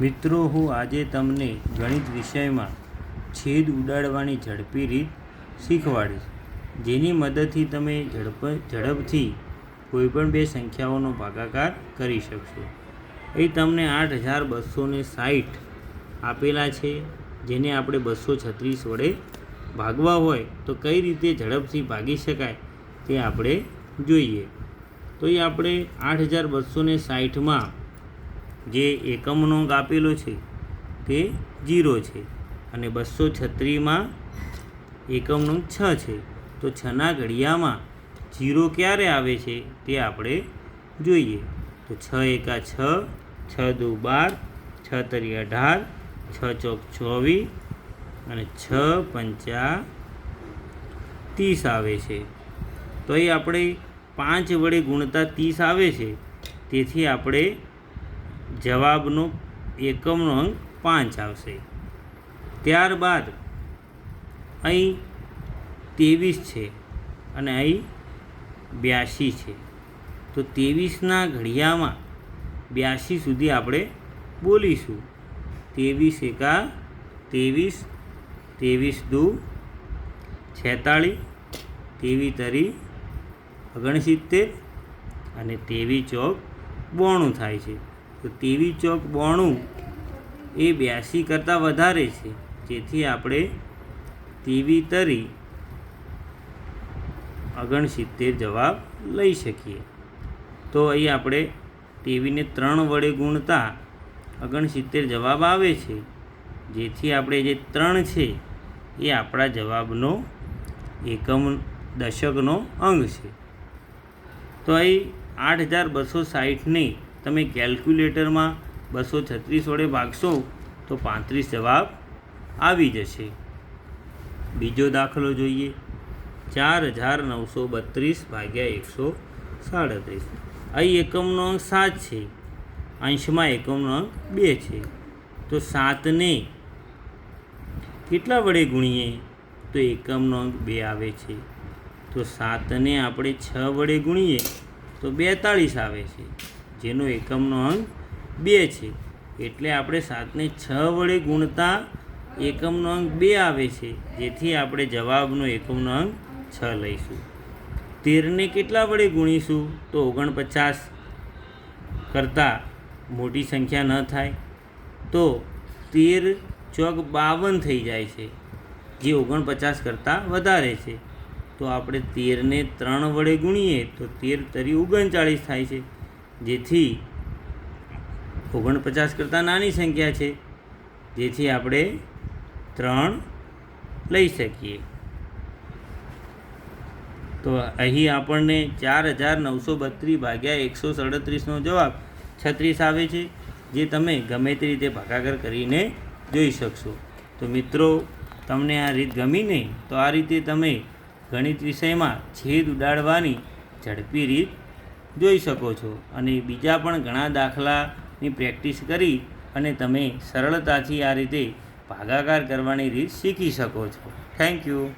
મિત્રો, હું આજે તમને ગણિત વિષયમાં છેદ ઉડાડવાની ઝડપી રીત શીખવાડીશ, જેની મદદથી તમે ઝડપ, ઝડપથી કોઈપણ બે સંખ્યાઓનો ભાગાકાર કરી શકશો. અહીં તમને આઠ હજાર બસો ને સાઠ આપેલા છે, જેને આપણે બસો છત્રીસ વડે ભાગવા હોય તો કઈ રીતે ઝડપથી ભાગી શકાય તે આપણે જોઈએ. તો એ આપણે આઠ હજાર બસો ને સાઠમાં જે એકમનો આપેલો છે તે જીરો છે અને બસો છત્રીસમાં એકમનો છ છે. તો છના ઘડિયામાં જીરો ક્યારે આવે છે તે આપણે જોઈએ. તો છ એકા છ છ દુ બાર, છ તરી અઢાર, છ ચોક ચોવીસ અને છ પંચા ત્રીસ આવે છે. તો એ આપણે પાંચ વડે ગુણતા ત્રીસ આવે છે. તેથી આપણે જવાબનો એકમનો અંક પાંચ આવશે. ત્યારબાદ અહીં ત્રેવીસ છે અને અહીં બ્યાસી છે. તો ત્રેવીસના ઘડિયામાં બ્યાસી સુધી આપણે બોલીશું. ત્રેવીસ એકા ત્રેવીસ ત્રેવીસ દુ છેતાળીસ ત્રેવીસ તરી ઓગણસિત્તેર અને ત્રેવીસ ચોક બોણું થાય છે. તો ટીવી ચોક બોણું એ બ્યાસી કરતાં વધારે છે. જેથી આપણે ટીવી તરી ઓગણસિત્તેર જવાબ લઈ શકીએ. તો અહીં આપણે ટીવીને ત્રણ વડે ગુણતા ઓગણસિત્તેર જવાબ આવે છે. જેથી આપણે જે ત્રણ છે એ આપણા જવાબનો એકમ દશકનો અંગ છે. તો અહીં આઠ હજાર બસો સાઠને તમે કેલ્ક્યુલેટરમાં બસો છત્રીસ વડે ભાગશો તો પાંત્રીસ જવાબ આવી જશે. બીજો દાખલો જોઈએ. ચાર હજાર નવસો બત્રીસ ભાગ્યા એકસો સાડત્રીસ. અહીં એકમનો અંક સાત છે. અંશમાં એકમનો અંક બે છે. તો સાતને કેટલા વડે ગુણીએ? તો એકમનો અંક બે આવે છે. તો સાતને આપણે છ વડે ગુણીએ તો બેતાળીસ આવે છે. જેનો એકમનો અંક બે છે. એટલે આપણે સાતને છ વડે ગુણતા એકમનો અંક બે આવે છે. જેથી આપણે જવાબનો એકમનો અંક છ લઈશું. તેરને કેટલા વડે ગુણીશું? તો ઓગણપચાસ કરતાં મોટી સંખ્યા ન થાય. તો તેર ચોક બાવન થઈ જાય છે. જે ઓગણપચાસ કરતાં વધારે છે. તો આપણે તેરને ત્રણ વડે ગુણીએ તો તેર તરી ઓગણચાળીસ થાય છે. જેથી ઓગણપચાસ કરતાં નાની સંખ્યા છે. જેથી આપણે ત્રણ લઈ શકીએ. તો અહીં આપણને ચાર હજાર નવસો બત્રીસ ભાગ્યા એકસો સડત્રીસનો જવાબ છત્રીસ આવે છે, જે તમે ગમે તે રીતે ભાગાકાર કરીને જોઈ શકશો. તો મિત્રો, તમને આ રીત ગમી નહીં તો આ રીતે તમે ગણિત વિષયમાં છેદ ઉડાડવાની ઝડપી રીત જોઈ શકો છો. અને બીજા પણ ઘણા દાખલાની પ્રેક્ટિસ કરી અને તમે સરળતાથી આ રીતે ભાગાકાર કરવાની રીત શીખી શકો છો. Thank you